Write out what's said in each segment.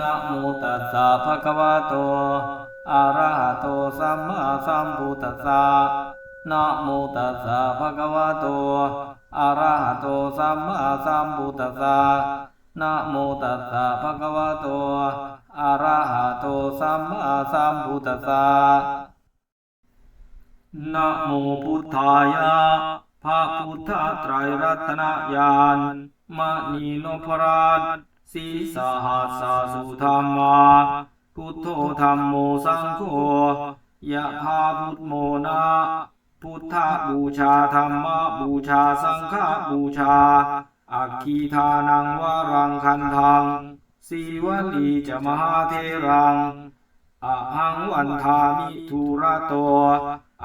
นะโมตัสสะภะคะวะโต อะระหะโตสัมมาสัมพุทธัสสะนะโมตัสสะภะคะวะโต อะระหะโตสัมมาสัมพุทธัสสะนะโมตัสสะภะคะวะโต อะระหะโตสัมมาสัมพุทธัสสะนะโมพุทธายะพระพุทธไตรรัตนญาณมณีนพราช สีสหัสสุธรรมาพุทโธธรรมโมสังโฆยะพาพุทโมนาพุทธบูชาธรรมบูชาสังฆบูชา อัคคีทานังวรังคันทังสีวันดีจะมหาเทรังอะหังวันทามิทุระโต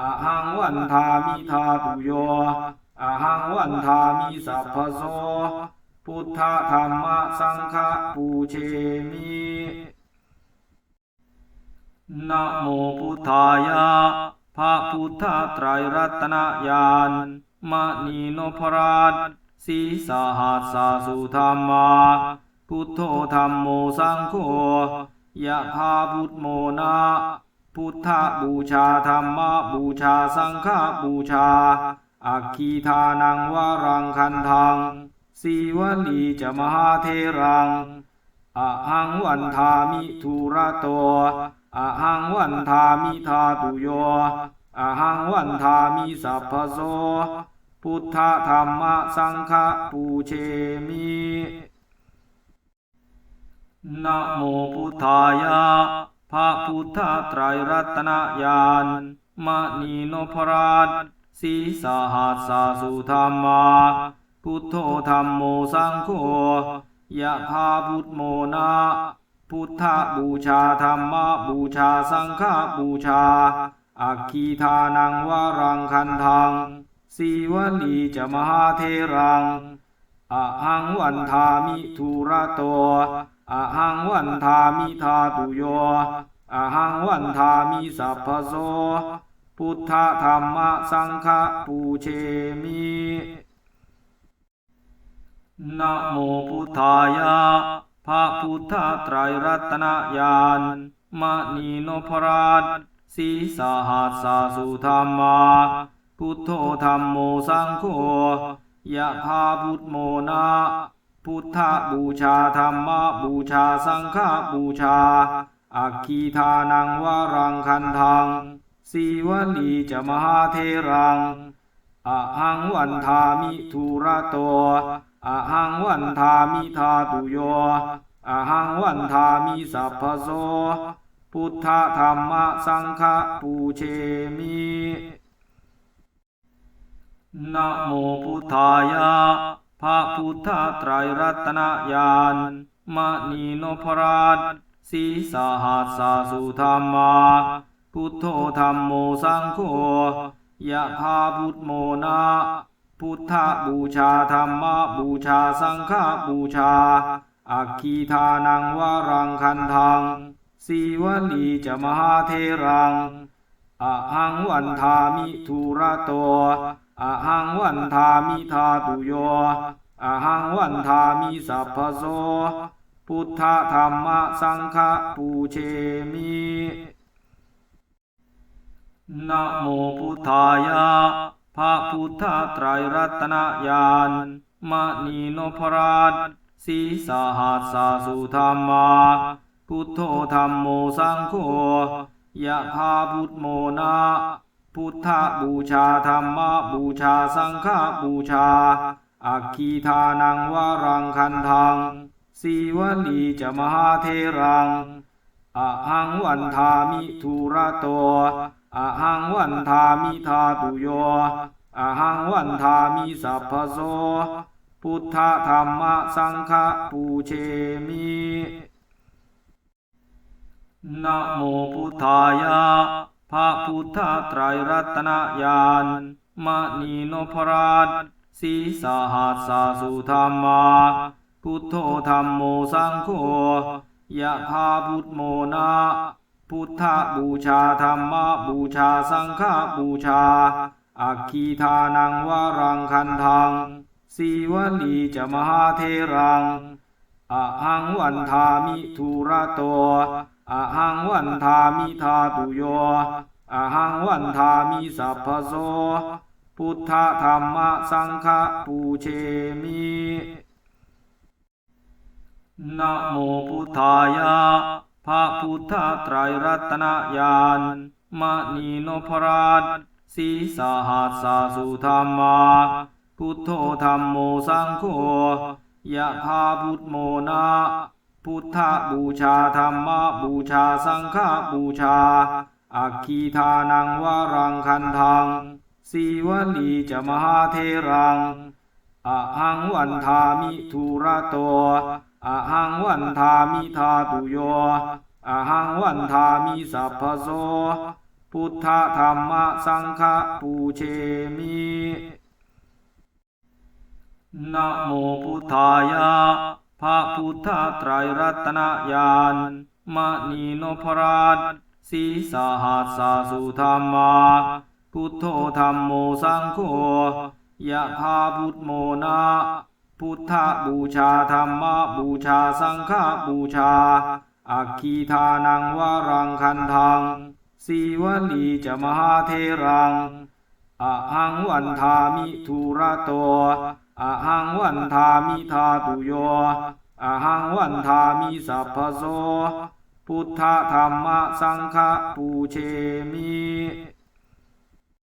อะหังวันทามิทาตุโยอะหังวันทามิสัพพโส พุทธธรรมสังฆปูเชมินะโมพุทธายะพระพุทธไตรรัตนญาณมณีนพราชสีสหัสสุธรรมา พุทโธธรรมโมสังโฆยะพาพุทโมนาพุทธบูชาธรรมบูชาสังฆบูชา อัคคีทานังวรังคันทัง สีวันดีจะมหาเทรังอะหังวันทามิทุระโตอะหังวันทามิทาตุโยอะหังวันทามิสัพพโส พุทธธรรมสังฆปูเชมินะโมพุทธายะพระพุทธไตรรัตนญาณมณีนพราชสีสหัสสุธรรมา พุทโธธรรมโมสังโฆยะพาพุทโมนาพุทธบูชาธรรมบูชาสังฆบูชา อัคคีทานังวรังคันทังสีวันดีจะมหาเทรังอะหังวันทามิทุระโตอะหังวันทามิทาตุโยอะหังวันทามิสัพพโสพุทธธรรมสังฆปูเชมิ นะโมพุทธายะพระพุทธไตรรัตนญาณมณีนพราชสีสหัสสุธรรมา พุทโธธรรมโมสังโฆยะพาพุทโมนาพุทธบูชาธรรมบูชาสังฆบูชา อัคคีทานังวรังคันทังสีวันดีจะมหาเทรังอะหังวันทามิทุระโต อะหังวันทามิทาตุโยอะหังวันทามิสัพพโส พุทธธรรมสังฆปูเชมินะโมพุทธายะพระพุทธไตรรัตนญาณมณีนพราชสีสหัสสุธรรมา พุทโธธรรมโมสังโฆยะพาพุทโมนา พุทธบูชาธรรมบูชาสังฆบูชา อัคคีทานังวรังคันทังสีวันดีจะมหาเทรังอะหังวันทามิทุระโตอะหังวันทามิทาตุโยอะหังวันทามิสัพพโสพุทธธรรมสังฆปูเชมินะโมพุทธายะ พระพุทธไตรรัตนญาณมณีนพราชสีสหัสสุธรรมา พุทโธธรรมโมสังโฆยะพาพุทโมนาพุทธบูชาธรรมบูชาสังฆบูชา อัคคีทานังวารังคันทังสีวันดีจะมหาเทรังอะหังวันทามิทุระโต อะหังวันทามิทาตุโยอะหังวันทามิสัพพโสพุทธธรรมสังฆปูเชมินะโมพุทธายะพระพุทธไตรรัตนญาณมณีนพราชสีสหัสสุธรรมาพุทโธธรรมโมสังโฆยะพาพุทโมนา พุทธบูชาธรรมบูชาสังฆบูชา อัคคีทานังวรังคันทังสีวันดีจะมหาเทรังอะหังวันทามิทุระโตอะหังวันทามิธาตุโยอะหังวันทามิสัพพโส พุทธธรรมสังฆปูเชมินะโมพุทธายะ พระพุทธไตรรัตนญาณมณีนพราชสีสหัสสาสุธรรมา พุทโธธรรมโมสังโฆยะพาพุทโมนาพุทธบูชาธรรมบูชาสังฆบูชา อัคคีทานังวารังคันทังสีวลีจะมหาเทรังอะหังวันทามิทุระโต อะหังวันทามิธาตุโยอะหังวันทามิสัพพโส พุทธธรรมสังฆปูเชมินะโมพุทธายะพระพุทธไตรรัตนญาณมณีนพราชสีสหัสสาสุธรรมาพุทโธธรรมโมสังโฆยะพาพุทโมนา พุทธบูชาธรรมบูชาสังฆบูชา อัคคีทานังวารังคันทังสีวลีจะมหาเทรังอะหังวันทามิทุระโตอะหังวันทามิธาตุโยอะหังวันทามิสัพพโสพุทธธรรมสังฆปูเชมิ